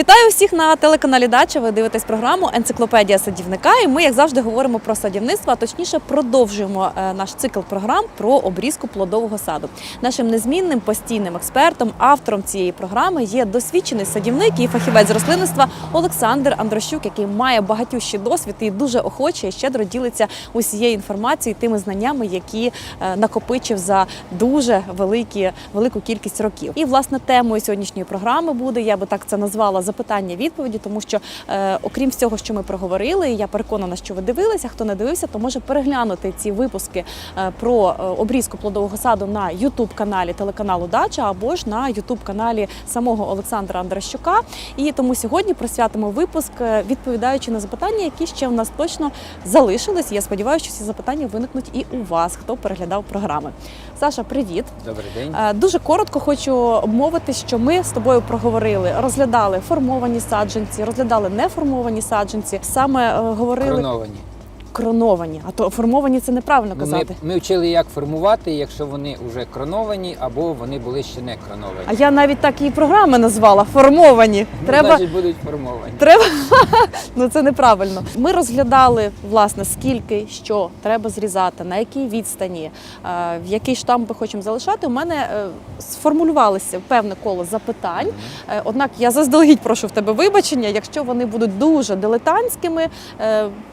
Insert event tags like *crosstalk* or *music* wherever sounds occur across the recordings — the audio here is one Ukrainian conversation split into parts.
Вітаю всіх на телеканалі Дача. Ви дивитесь програму Енциклопедія садівника. І ми, як завжди, говоримо про садівництво, а точніше продовжуємо е, наш цикл програм про обрізку плодового саду. Нашим незмінним постійним експертом, автором цієї програми є досвідчений садівник і фахівець з рослинництва Олександр Андрощук, який має багатющий досвід і дуже охоче і щедро ділиться усією інформацією, тими знаннями, які е, накопичив за дуже великі велику кількість років. І власне темою сьогоднішньої програми буде, я би так це назвала запитання-відповіді, тому що е, окрім всього, що ми проговорили, я переконана, що ви дивилися. Хто не дивився, то може переглянути ці випуски е, про е, обрізку плодового саду на youtube каналі телеканалу Дача або ж на youtube каналі самого Олександра Андрощука. І тому сьогодні присвятимо випуск, е, відповідаючи на запитання, які ще в нас точно залишились. Я сподіваюся, що ці запитання виникнуть і у вас, хто переглядав програми. Саша, привіт. Добрий день. Дуже коротко хочу обмовити, що ми з тобою проговорили, розглядали формовані саджанці, розглядали неформовані саджанці. Саме е, говорили Кроновані. Кроновані, а то формовані це неправильно Ну, ми, казати. ми вчили, як формувати, якщо вони вже кроновані або вони були ще не кроновані. А я навіть так і програми назвала формовані. Ну, Треба Значить, будуть формовані. Треба *laughs* ну це неправильно. Ми розглядали власне скільки що треба зрізати, на якій відстані, е, в який штамп ми хочемо залишати. У мене е, сформулювалося певне коло запитань. Е, Однак я заздалегідь прошу в тебе вибачення, якщо вони будуть дуже дилетантськими.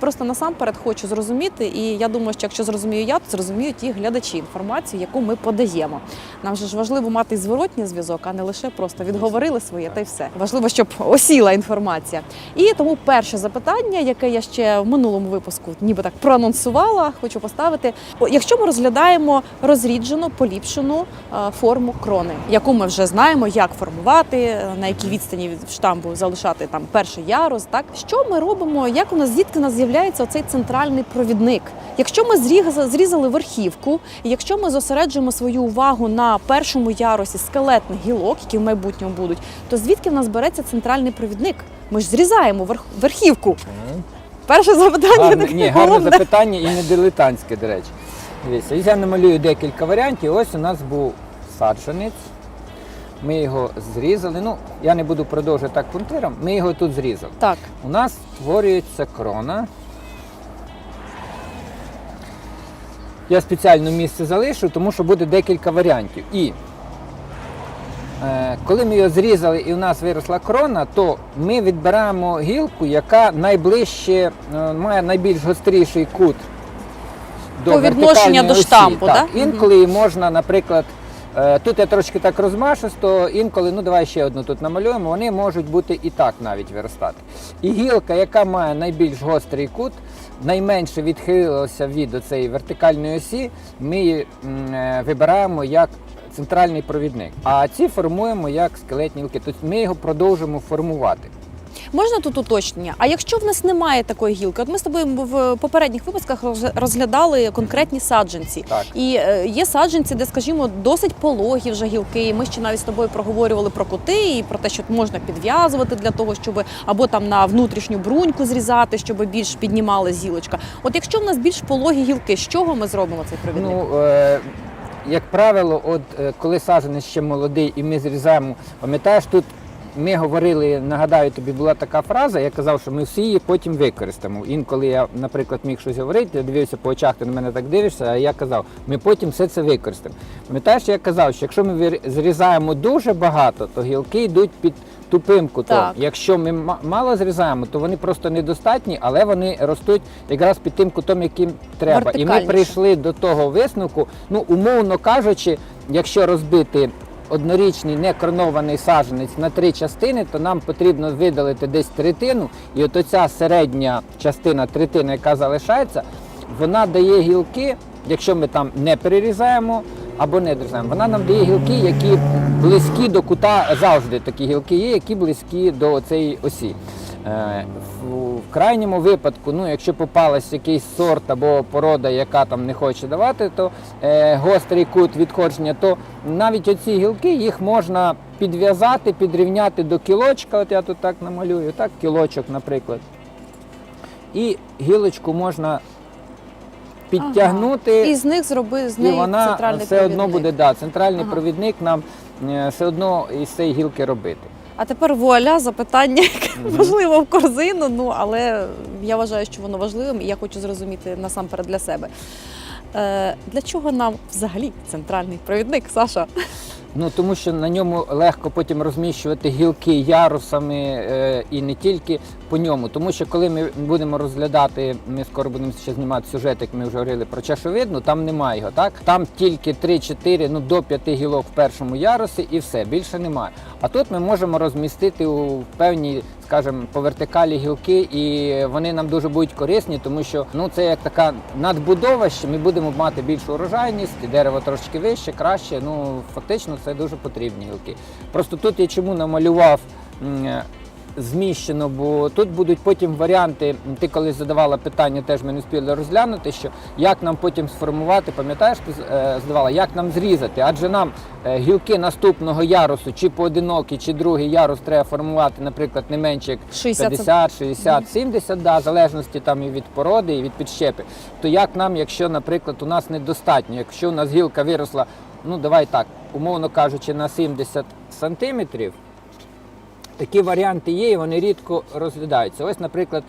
Просто насамперед хочу зрозуміти, і я думаю, що якщо зрозумію я, то зрозуміють і глядачі інформацію, яку ми подаємо. Нам же ж важливо мати зворотній зв'язок, а не лише просто відговорили своє та й все. Важливо, щоб осіла інформація. І тому перше запитання, яке я ще в минулому випуску ніби так проанонсувала, хочу поставити. Якщо ми розглядаємо розріджену, поліпшену е, форму крони, яку ми вже знаємо, як формувати, е, на якій відстані від штамбу залишати там перший ярус, так що ми робимо, як у нас звідки у нас з'являється оцей центральний провідник? Якщо ми зрізали, верхівку, і якщо ми зосереджуємо свою увагу на першому ярусі скелетних гілок, які в майбутньому будуть, то звідки в нас береться центральний провідник? Ми ж зрізаємо верх, верхівку. Перше запитання Гарне, таке ні, гарне головне. запитання і не дилетантське, до речі. Дивіться, я намалюю декілька варіантів. Ось у нас був саджанець. Ми його зрізали. Ну, я не буду продовжувати так пунктиром. Ми його тут зрізали. Так, У нас створюється крона. Я спеціально місце залишу, тому що буде декілька варіантів. І е, коли ми його зрізали і у нас виросла крона, то ми відбираємо гілку, яка найближче е, має найбільш гостріший кут По відношення вертикальної до осі. штампу, так? да? Інколи можна, наприклад, тут я трошки так розмашисто, інколи, ну давай ще одну тут намалюємо, вони можуть бути і так навіть виростати. І гілка, яка має найбільш гострий кут, найменше відхилилася від цієї вертикальної осі, ми її е, вибираємо як центральний провідник. А ці формуємо як скелетні гілки. Тобто ми його продовжимо формувати. Можна тут уточнення. А якщо в нас немає такої гілки, от ми з тобою в попередніх випусках роз- розглядали конкретні саджанці. Так. І е, є саджанці, де, скажімо, досить пологі вже гілки. Ми ще навіть з тобою проговорювали про кути і про те, що можна підв'язувати для того, щоб або там на внутрішню бруньку зрізати, щоб більш піднімала зілочка. От якщо в нас більш пологі гілки, з чого ми зробимо цей провідник? Ну, е, як правило, от е, коли саджанець ще молодий і ми зрізаємо, пам'ятаєш, тут ми говорили, нагадаю, тобі була така фраза, я казав, що ми всі її потім використаємо. Інколи я, наприклад, міг щось говорити, я дивився по очах, ти на мене так дивишся, а я казав, ми потім все це використаємо. Пам'ятаєш, я казав, що якщо ми зрізаємо дуже багато, то гілки йдуть під тупим кутом. Так. Якщо ми ма- мало зрізаємо, то вони просто недостатні, але вони ростуть якраз під тим кутом, яким треба. І ми прийшли до того висновку, ну умовно кажучи, якщо розбити однорічний некронований саджанець на три частини, то нам потрібно видалити десь третину, і от оця середня частина, третина, яка залишається, вона дає гілки, якщо ми там не перерізаємо або не дрізаємо, вона нам дає гілки, які близькі до кута завжди такі гілки є, які близькі до цієї осі. Е, В крайньому випадку, ну, якщо попалась якийсь сорт або порода, яка там не хоче давати, то е, гострий кут відходження, то навіть оці гілки їх можна підв'язати, підрівняти до кілочка. От я тут так намалюю, так, кілочок, наприклад. І гілочку можна підтягнути. І з них зроби з І вона центральний все одно провідник. буде да, центральний Ага. провідник нам е, все одно із цієї гілки робити. А тепер вуаля запитання, *laughs* яке можливо важливо в корзину. Ну але я вважаю, що воно важливим, і я хочу зрозуміти насамперед для себе. Е, для чого нам взагалі центральний провідник, Саша? Ну тому що на ньому легко потім розміщувати гілки ярусами е, і не тільки по ньому. Тому що коли ми будемо розглядати, ми скоро будемо ще знімати сюжет, як ми вже говорили про чашовидну, там немає його. Так там тільки 3-4, ну до 5 гілок в першому ярусі і все більше немає. А тут ми можемо розмістити у певній, скажімо, по вертикалі гілки, і вони нам дуже будуть корисні, тому що ну це як така надбудова, що ми будемо мати більшу урожайність, дерево трошки вище, краще. Ну фактично це дуже потрібні гілки. Просто тут я чому намалював. е, Зміщено, бо тут будуть потім варіанти. Ти колись задавала питання, теж ми не спіли розглянути, що як нам потім сформувати, пам'ятаєш, ти е, задавала, як нам зрізати? Адже нам е, гілки наступного ярусу, чи поодинокі, чи другий ярус треба формувати, наприклад, не менше як 50, 60, 70, да, в залежності там і від породи, і від підщепи. То як нам, якщо, наприклад, у нас недостатньо, якщо у нас гілка виросла, ну давай так, умовно кажучи, на 70 сантиметрів, такі варіанти є, і вони рідко розглядаються. Ось, наприклад,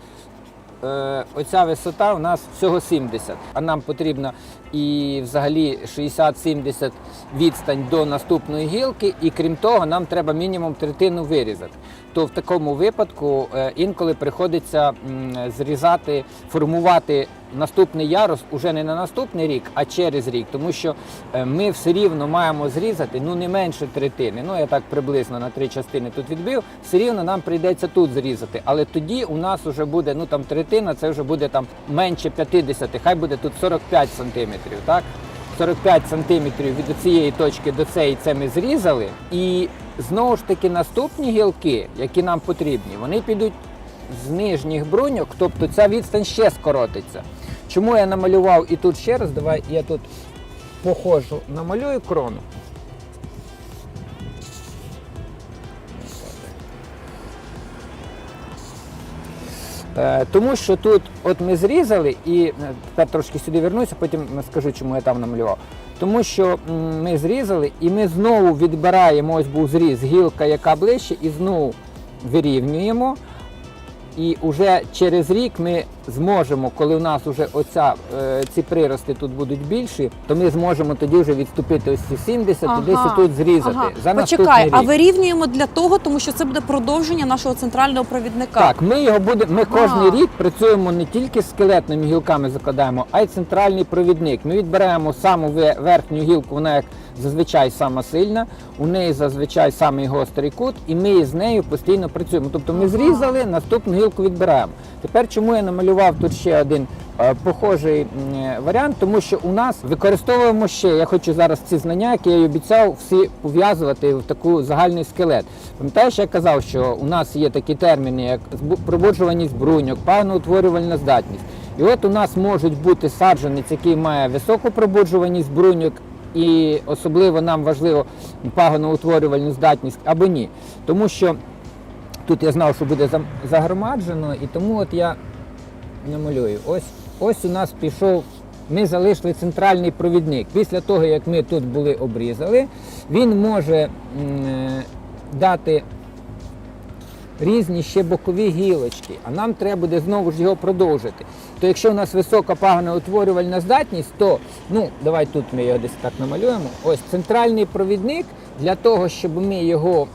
е, оця висота у нас всього 70, а нам потрібно і взагалі 60-70 відстань до наступної гілки, і крім того, нам треба мінімум третину вирізати. То в такому випадку е, інколи приходиться зрізати, формувати наступний ярус уже не на наступний рік, а через рік, тому що е, ми все рівно маємо зрізати ну не менше третини. Ну я так приблизно на три частини тут відбив. Все рівно нам прийдеться тут зрізати. Але тоді у нас вже буде ну там третина, це вже буде там менше 50, хай буде тут 45 сантиметрів. Так 45 сантиметрів від цієї точки до цієї це ми зрізали. І знову ж таки наступні гілки, які нам потрібні, вони підуть з нижніх бруньок, тобто ця відстань ще скоротиться. Чому я намалював і тут ще раз, давай я тут похожу, намалюю крону. Е, Тому що тут от ми зрізали, і е, тепер трошки сюди вернуся, потім скажу, чому я там намалював. Тому що ми зрізали і ми знову відбираємо, ось був зріз, гілка, яка ближче, і знову вирівнюємо. І вже через рік ми зможемо, коли у нас вже оця, е, ці прирости тут будуть більші, то ми зможемо тоді вже відступити ось ці 70 і десь тут зрізати. Ага. За Почекай, наступний а вирівнюємо для того, тому що це буде продовження нашого центрального провідника. Так, ми його будемо. Ми Ага. кожен рік працюємо не тільки з скелетними гілками закладаємо, а й центральний провідник. Ми відбираємо саму верхню гілку, вона як зазвичай сама сильна, у неї зазвичай самий гострий кут, і ми з нею постійно працюємо. Тобто ми Ага. зрізали, наступну гілку відбираємо. Тепер чому я намалював тут ще один е, похожий варіант, тому що у нас використовуємо ще. Я хочу зараз ці знання, які я й обіцяв, всі пов'язувати в таку загальний скелет. Пам'ятаєш, я казав, що у нас є такі терміни, як пробуджуваність бруньок, пагноутворювальна здатність. І от у нас можуть бути саджанець, який має високу пробуджуваність бруньок, і особливо нам важливо пагоноутворювальну здатність або ні. Тому що тут я знав, що буде загромаджено, і тому от я намалюю. Ось, ось у нас пішов. Ми залишили центральний провідник. Після того, як ми тут були обрізали, він може е, дати різні ще бокові гілочки, а нам треба буде знову ж його продовжити. То якщо у нас висока пагоноутворювальна здатність, то ну давай тут ми його десь так намалюємо. Ось центральний провідник для того, щоб ми його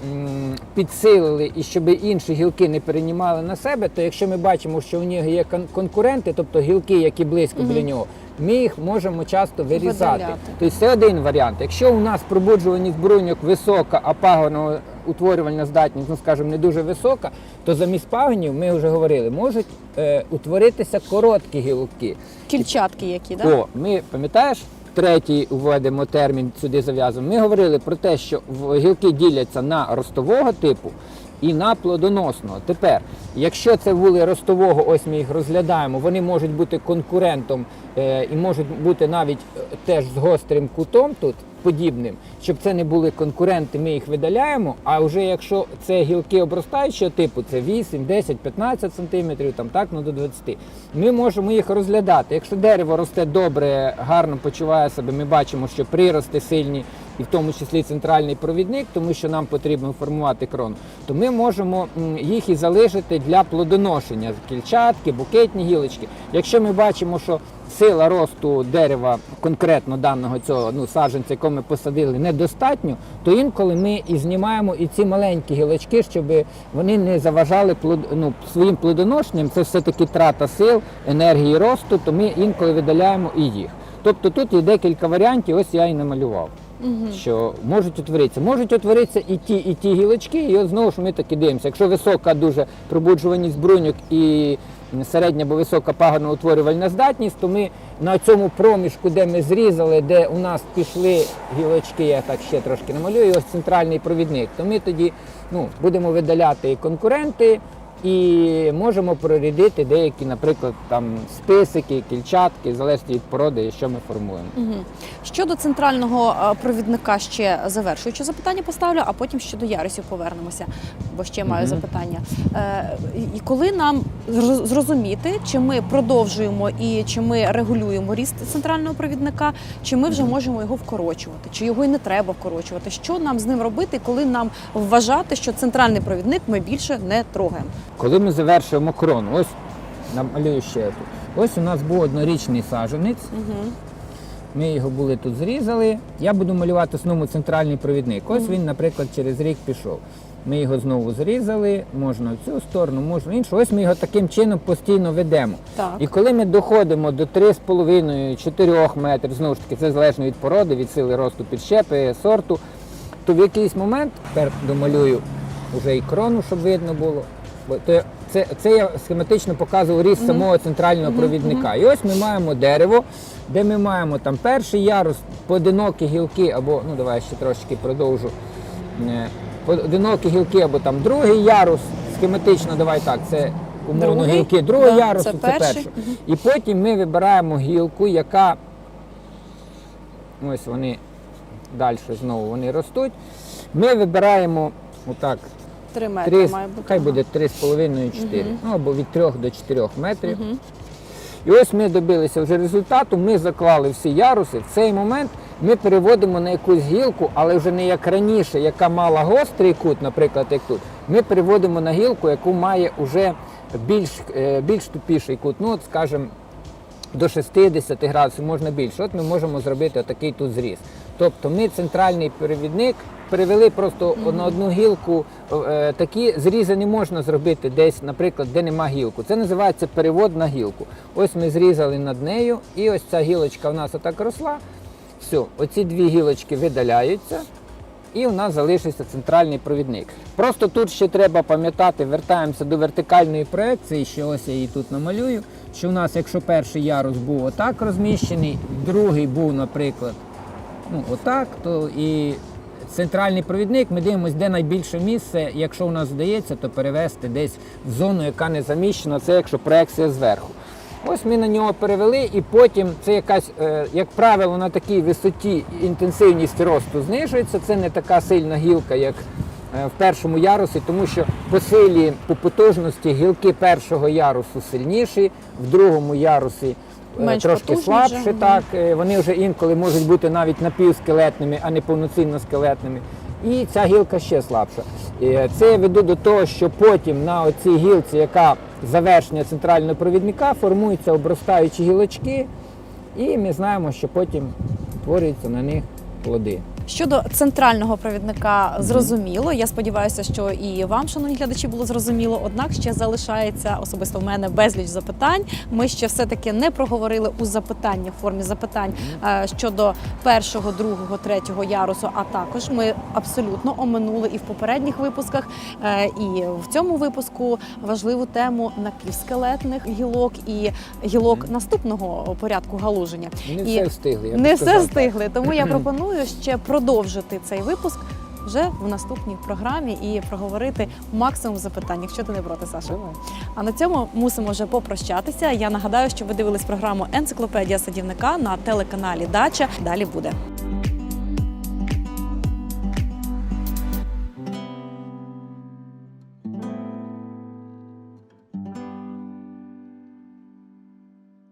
підсилили і щоб інші гілки не переймали на себе, то якщо ми бачимо, що у нього є конкуренти, тобто гілки, які близько біля нього, ми їх можемо часто вирізати. Видаляти. Тобто це один варіант. Якщо у нас пробуджуваність бруньок висока, а пагоноутворювальна здатність, ну скажімо, не дуже висока, то замість пагонів, ми вже говорили, можуть е, утворитися короткі гілки. Кільчатки які, да? О, ми пам'ятаєш, третій введемо термін сюди зав'язуємо. Ми говорили про те, що гілки діляться на ростового типу і на плодоносного. Тепер, якщо це вули ростового, ось ми їх розглядаємо, вони можуть бути конкурентом е, і можуть бути навіть е, теж з гострим кутом тут. Подібним, щоб це не були конкуренти, ми їх видаляємо. А вже якщо це гілки обростаючого типу, це 8, 10, 15 сантиметрів, там так ну до 20, ми можемо їх розглядати. Якщо дерево росте добре, гарно почуває себе, ми бачимо, що прирости сильні, і в тому числі центральний провідник, тому що нам потрібно формувати крону, то ми можемо їх і залишити для плодоношення кільчатки, букетні гілочки. Якщо ми бачимо, що сила росту дерева конкретно даного цього ну, саджанця, якого ми посадили, недостатньо, то інколи ми і знімаємо і ці маленькі гілочки, щоб вони не заважали плод, ну, своїм плодоношенням. Це все-таки трата сил, енергії росту, то ми інколи видаляємо і їх. Тобто тут є декілька варіантів, ось я і намалював. Що можуть утворитися. Можуть утворитися і ті, і ті гілочки, і от знову ж ми таки дивимося. Якщо висока дуже пробуджуваність бруньок і середня або висока пагоноутворювальна здатність, то ми на цьому проміжку, де ми зрізали, де у нас пішли гілочки, я так ще трошки намалюю, ось центральний провідник, то ми тоді ну, будемо видаляти конкуренти і можемо прорядити деякі, наприклад, там списики, кільчатки, залежно від породи, що ми формуємо. Мгм. Щодо центрального е, провідника ще завершуючи запитання поставлю, а потім щодо ярусів повернемося, бо ще маю Мгм. запитання. Е, І коли нам зроз- зрозуміти, чи ми продовжуємо і чи ми регулюємо ріст центрального провідника, чи ми вже можемо його вкорочувати, чи його й не треба вкорочувати? Що нам з ним робити, коли нам вважати, що центральний провідник ми більше не трогаємо? Коли ми завершуємо крону, ось намалюю ще тут. Ось у нас був однорічний саджанець. Угу. Ми його були тут зрізали. Я буду малювати основу центральний провідник. Ось він, наприклад, через рік пішов. Ми його знову зрізали, можна в цю сторону, можна в іншу. Ось ми його таким чином постійно ведемо. Так. І коли ми доходимо до 3,5-4 метрів, знову ж таки, це залежно від породи, від сили росту підщепи, сорту, то в якийсь момент, тепер домалюю вже і крону, щоб видно було. То це, це я схематично показував ріст самого центрального провідника. І ось ми маємо дерево, де ми маємо там перший ярус, поодинокі гілки, або ну давай я ще трошки продовжу. Е, Поодинокі гілки, або там другий ярус, схематично, давай так, це умовно Другий, гілки другого да, ярусу, це це, перший. перший. І потім ми вибираємо гілку, яка ось вони далі знову вони ростуть. Ми вибираємо отак, Три метри три, має бути. хай ага. буде 3,5-4, ну або від 3 до 4 метрів. І ось ми добилися вже результату, ми заклали всі яруси. В цей момент ми переводимо на якусь гілку, але вже не як раніше, яка мала гострий кут, наприклад, як тут. Ми переводимо на гілку, яку має вже більш, е, більш тупіший кут. Ну, от, скажімо, до 60 градусів, можна більше. От ми можемо зробити отакий тут зріз. Тобто ми центральний перевідник перевели просто на одну гілку. е, Такі зрізи не можна зробити десь, наприклад, де нема гілку. Це називається перевод на гілку. Ось ми зрізали над нею, і ось ця гілочка в нас отак росла. Все, оці дві гілочки видаляються. І у нас залишився центральний провідник. Просто тут ще треба пам'ятати, вертаємося до вертикальної проекції, що ось я її тут намалюю. Що у нас, якщо перший ярус був отак розміщений, другий був, наприклад, ну отак, то і центральний провідник ми дивимося, де найбільше місце. Якщо у нас вдається, то перевести десь в зону, яка не заміщена, це якщо проекція зверху. Ось ми на нього перевели, і потім це якась, е, як правило, на такій висоті інтенсивність росту знижується. Це не така сильна гілка, як е, в першому ярусі, тому що по силі, по потужності гілки першого ярусу сильніші, в другому ярусі Менш трошки потужні слабші. вже, Так, Е, вони вже інколи можуть бути навіть напівскелетними, а не повноцінно скелетними. І ця гілка ще слабша. Е, Це я веду до того, що потім на оцій гілці, яка завершення центрального провідника, формуються обростаючі гілочки, і ми знаємо, що потім творюються на них плоди. Щодо центрального провідника, зрозуміло. Я сподіваюся, що і вам, шановні глядачі, було зрозуміло. Однак ще залишається особисто в мене безліч запитань. Ми ще все таки не проговорили у запитання в формі запитань е, щодо першого, другого, третього ярусу. А також ми абсолютно оминули і в попередніх випусках, е, і в цьому випуску важливу тему напівскелетних гілок і гілок наступного порядку галуження. Не І все встигли. я не все встигли, тому я *clears throat* пропоную ще продовжити цей випуск вже в наступній програмі і проговорити максимум запитань, якщо ти не проти, Саша. А на цьому мусимо вже попрощатися. Я нагадаю, що ви дивились програму Енциклопедія садівника на телеканалі Дача. Далі буде.